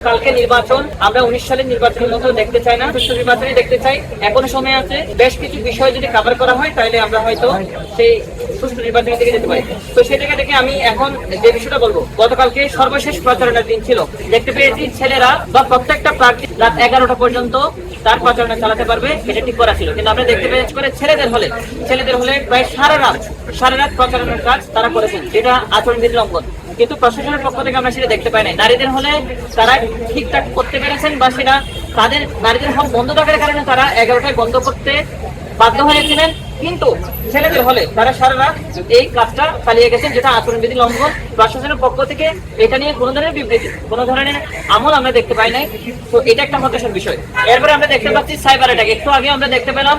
কালকে নির্বাচন, আমরা উনিশ সালের নির্বাচনের মতো দেখতে চাই না। সুষ্ঠু নির্বাচনই দেখতে চাই। এখনও সময় আছে। বেশ কিছু বিষয় যদি কভার করা হয়, তাহলে আমরা হয়তো সেই সুষ্ঠু নির্বাচনের দিকে যেতে পারি। তো জায়গা থেকে আমি এখন যে বিষয়টা বলব, গতকালকে সর্বশেষ প্রচারণার দিন ছিল। দেখতে পেয়েছি ছেলেরা বা প্রত্যেকটা প্রার্থী রাত এগারোটা পর্যন্ত তার প্রচারণা চালাতে পারবে। এটা ঠিক করা ছিল। কিন্তু আমরা দেখতে পেয়েছি করে ছেলেদের হলে ছেলেদের হলে প্রায় সারা রাত সারা রাত প্রচারণার কাজ তারা করেছেন। যেটা আচরণবিধি লঙ্ঘন। কিন্তু প্রশাসনের পক্ষ থেকে আমরা সেটা দেখতে পাই নাই। নারীদের হলে তারা ঠিকঠাক করতে পেরেছেন বা সেটা তাদের নারীদের হক বন্ধ থাকার কারণে তারা এগারোটায় বন্ধ করতে বাধ্য হয়েছিলেন। কিন্তু ছেলেদের হলে তারা সারা রাত এই কাজটা চালিয়ে গেছেন, যেটা আচরণবিধি লঙ্ঘন। প্রশাসনের পক্ষ থেকে এটা নিয়ে কোনো ধরনের বিবৃতি, কোনো ধরনের আমল আমরা দেখতে পাই নাই। তো এটা একটা হতাশার বিষয়। এরপরে আমরা দেখতে পাচ্ছি সাইবার অ্যাটাক একটু আগে আমরা দেখতে পেলাম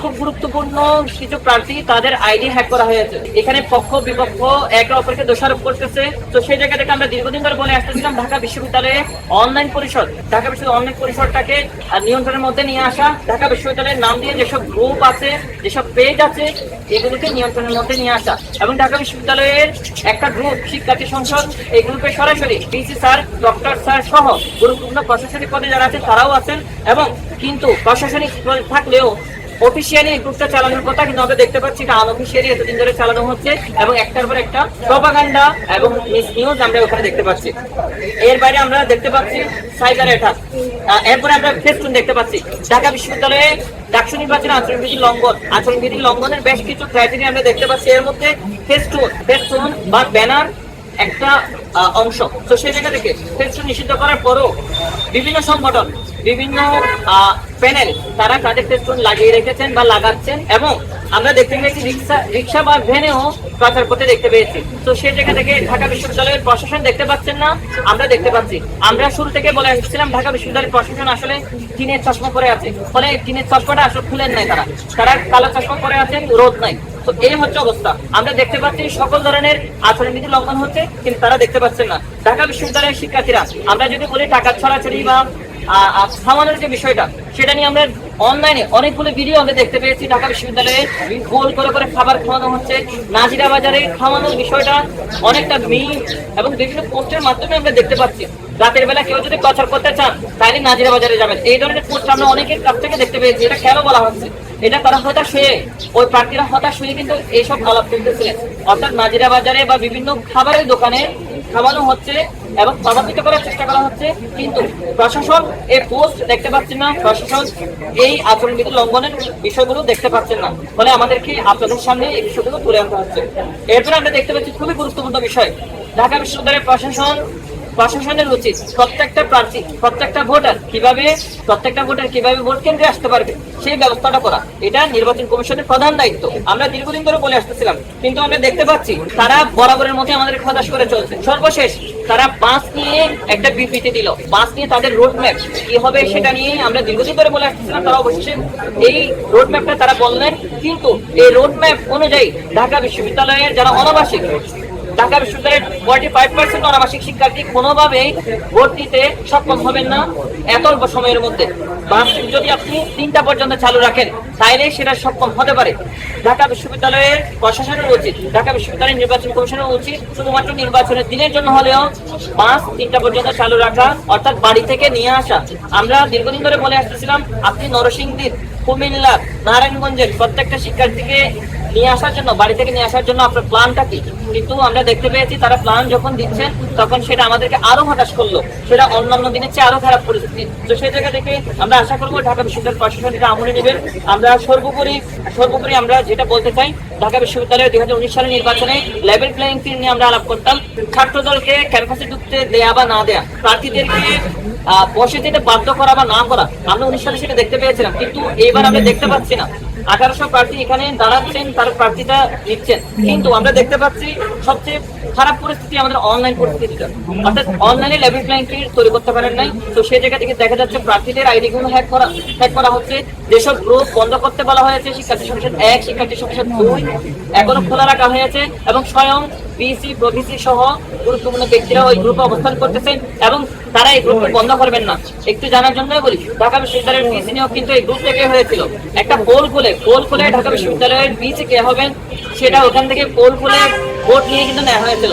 খুব গুরুত্বপূর্ণ কিছু প্রার্থী তাদের আইডি হ্যাক করা হয়েছে। এখানে পক্ষ, বিপক্ষ, একে অপরকে দোষারোপ করতেছে। তো সেই জায়গা থেকে আমরা দীর্ঘদিন ধরে বলে আসতেছিলাম, ঢাকা বিশ্ববিদ্যালয়ে অনলাইন পরিষদ, ঢাকা বিশ্ববিদ্যালয় অনলাইন পরিষদটাকে নিয়ন্ত্রণের মধ্যে নিয়ে আসা। ঢাকা বিশ্ববিদ্যালয়ের নাম দিয়ে যেসব গ্রুপ আছে, যেসব পেজ আছে, এগুলোকে নিয়ন্ত্রণের মধ্যে নিয়ে আসা। এবং ঢাকা বিশ্ববিদ্যালয়ের একটা গ্রুপ শিক্ষার্থী সংসদ, এই গ্রুপে সরাসরি ডিসি স্যার ডক্টর স্যার সহ গুরুত্বপূর্ণ প্রশাসনিক পদে যারা আছেন তারাও আছেন। এবং কিন্তু প্রশাসনিক থাকলেও অফিসিয়ালি এই গ্রুপটা চালানোর কথা, কিন্তু আমরা দেখতে পাচ্ছি এটা আনঅফিসিয়ালি এতদিন ধরে চালানো হচ্ছে এবং একটার পর একটা প্রপাগান্ডা এবং মিস নিউজ আমরা ওখানে দেখতে পাচ্ছি। এর বাইরে আমরা দেখতে পাচ্ছি সাইবার অ্যাটাক এরপরে আমরা ফেসটুন দেখতে পাচ্ছি। ঢাকা বিশ্ববিদ্যালয়ে ডাকসু নির্বাচনে আচরণবিধি লঙ্ঘন। আচরণবিধি লঙ্ঘনের বেশ কিছু ক্রাইটেরিয়া আমরা দেখতে পাচ্ছি। এর মধ্যে ফেসটুন ফেসটুন বা ব্যানার একটা অংশ। তো সেই জায়গা থেকে ফেসটুন নিষিদ্ধ করার পরও বিভিন্ন সংগঠন, বিভিন্ন প্যানেল তারা তাদের ফেসটুন লাগিয়ে রেখেছেন বা লাগাচ্ছেন এবং আমরা দেখতে পেয়েছি রিক্সা রিক্সা বা ভ্যানেও প্রচার করতে দেখতে পেয়েছি। তো সেই জায়গা থেকে ঢাকা বিশ্ববিদ্যালয়ের প্রশাসন দেখতে পাচ্ছেন না, আমরা দেখতে পাচ্ছি। আমরা শুরু থেকে বলে আসছিলাম ঢাকা বিশ্ববিদ্যালয়ের প্রশাসন আসলে টিনের চশমা পরে আছে। ফলে টিনের চশমাটা আসলে খুলেন নাই তারা। তারা কালো চশমা পরে আছেন, রোদ নাই। তো এই হচ্ছে অবস্থা। আমরা দেখতে পাচ্ছি সকল ধরনের আচরণবিধি লঙ্ঘন হচ্ছে কিন্তু তারা দেখতে পাচ্ছেন না। ঢাকা বিশ্ববিদ্যালয়ের শিক্ষার্থীরা আমরা যদি বলি টাকা ছড়াছড়ি বা আহ, যে বিষয়টা সেটা নিয়ে আমরা অনলাইনে অনেকগুলো ভিডিও আমরা দেখতে পেয়েছি। ঢাকা বিশ্ববিদ্যালয়ে গোল করে করে খাবার খাওয়ানো হচ্ছে। নাজিরা বাজারে খাওয়ানোর বিষয়টা অনেকটা মিম এবং বিভিন্ন পোস্টের মাধ্যমে আমরা দেখতে পাচ্ছি। রাতের বেলা কেউ যদি প্রচার করতে চান তাহলে নাজিরা বাজারে যাবেন। এই ধরনের পোস্ট আমরা অনেকের কাছ থেকে দেখতে পেয়েছি। এটা কেন বলা হচ্ছে? এটা তারা হতাশ হয়ে, ওই প্রার্থীরা হতাশ হয়ে কিন্তু এইসব আলাপ তুলতেছিলেন অর্থাৎ নাজিরা বাজারে বা বিভিন্ন খাবারের দোকানে খাওয়ানো হচ্ছে এবং প্রভাবিত করার চেষ্টা করা হচ্ছে, কিন্তু প্রশাসন এই পোস্ট দেখতে পাচ্ছেন না। প্রশাসন এই আচরণবিধি লঙ্ঘনের বিষয়গুলো দেখতে পাচ্ছেন না। ফলে আমাদেরকে আপনাদের সামনে এই বিষয়গুলো তুলে আনতে হচ্ছে। এরপরে আমরা দেখতে পাচ্ছি খুবই গুরুত্বপূর্ণ বিষয়। ঢাকা বিশ্ববিদ্যালয়ের প্রশাসন প্রশাসনের উচিত প্রত্যেকটা প্রার্থী, প্রত্যেকটা ভোটার কীভাবে, প্রত্যেকটা ভোটার কীভাবে ভোট কেন্দ্রে আসতে পারবে, সেই ব্যবস্থাটা করা। এটা নির্বাচন কমিশনের প্রধান দায়িত্ব। আমরা দীর্ঘদিন ধরে বলে আসতেছিলাম, কিন্তু আমরা দেখতে পাচ্ছি তারা বরাবরের মধ্যে আমাদের খদাস করে চলছে। সর্বশেষ তারা বাস নিয়ে একটা বিবৃতি দিল। বাস নিয়ে তাদের রোড ম্যাপ কি হবে সেটা নিয়ে আমরা দীর্ঘদিন ধরে বলে আসতেছিলাম, তারা অবশ্যই এই রোড ম্যাপটা তারা বললেন। কিন্তু এই রোড ম্যাপ অনুযায়ী ঢাকা বিশ্ববিদ্যালয়ের যারা অনাবাসিক ঢাকা বিশ্ববিদ্যালয়ের ফর্টি ফাইভ পার্সেন্ট অনাবাসিক শিক্ষার্থী কোনোভাবেই ভোট দিতে সক্ষম হবেন না এত অল্প সময়ের মধ্যে। যদি আপনি তিনটা পর্যন্ত চালু রাখেন, তাইলে সেটা সক্ষম হতে পারে। ঢাকা বিশ্ববিদ্যালয়ের প্রশাসনের উচিত, ঢাকা বিশ্ববিদ্যালয়ের নির্বাচন কমিশনের উচিত শুধুমাত্র নির্বাচনের দিনের জন্য হলেও বাস তিনটা পর্যন্ত চালু রাখা, অর্থাৎ বাড়ি থেকে নিয়ে আসা। আমরা দীর্ঘদিন ধরে বলে আসতেছিলাম, আপনি নরসিংদীর কুমিল্লা, নারায়ণগঞ্জের প্রত্যেকটা শিক্ষার্থীকে নিয়ে আসার জন্য, বাড়ি থেকে নিয়ে আসার জন্য আপনার প্ল্যানটা কি? কিন্তু আমরা দেখতে পেয়েছি তারা প্ল্যান যখন দিচ্ছেন তখন সেটা আমাদেরকে আরও হতাশ করল। সেটা অন্যান্য দিনের চেয়ে আরও খারাপ পরিস্থিতি। তো সেই জায়গা থেকে আমরা আশা করব ঢাকা বিশ্ববিদ্যালয় প্রশাসন এটা আমলে নেবেন আমরা সর্বোপরি সর্বোপরি আমরা যেটা বলতে চাই ঢাকা বিশ্ববিদ্যালয়ের দুই হাজার উনিশ সালের নির্বাচনে লেভেল প্লেয়িং ফিল্ড নিয়ে আমরা আলাপ করতাম। ছাত্র দলকে ক্যাম্পাসে ঢুকতে দেয়া বা না দেয়া, প্রার্থীদেরকে বসে যেতে বাধ্য করা বা না করা, আমরা উনিশ সালে সেটা দেখতে পেয়েছিলাম। কিন্তু এবার আমরা দেখতে পাচ্ছি না। আঠারোশো প্রার্থী এখানে দাঁড়াচ্ছেন, তার প্রার্থীটা নিচ্ছেন। কিন্তু আমরা দেখতে পাচ্ছি সবচেয়ে খারাপ পরিস্থিতি আমাদের অনলাইন পরিস্থিতিটা অর্থাৎ অনলাইনে লেভেল প্লেইং ফিল্ড তৈরি করতে পারেন নাই। তো সেই জায়গা থেকে দেখা যাচ্ছে প্রার্থীদের আইডি গুলো হ্যাক করা হ্যাক করা হচ্ছে। যেসব গ্রুপ বন্ধ করতে বলা হয়েছে, শিক্ষার্থী সংসদ এক, শিক্ষার্থী সংসদ দুই, এখনও খোলা রাখা হয়েছে এবং স্বয়ং বিসি প্রভিসি সহ গুরুত্বপূর্ণ ব্যক্তিরা ওই গ্রুপে অবস্থান করতেছেন এবং তারা এই গ্রুপটি বন্ধ করবেন না। একটু জানার জন্যই বলি, ঢাকা বিশ্ববিদ্যালয়ের বিসি নিয়োগ কিন্তু এই গ্রুপ থেকে হয়েছিল। একটা পোল খুলে পোল খুলে ঢাকা বিশ্ববিদ্যালয়ের বিসি কে হবেন, সেটা ওখান থেকে পোল খুলে ভোট নিয়ে কিন্তু নেওয়া হয়েছিল।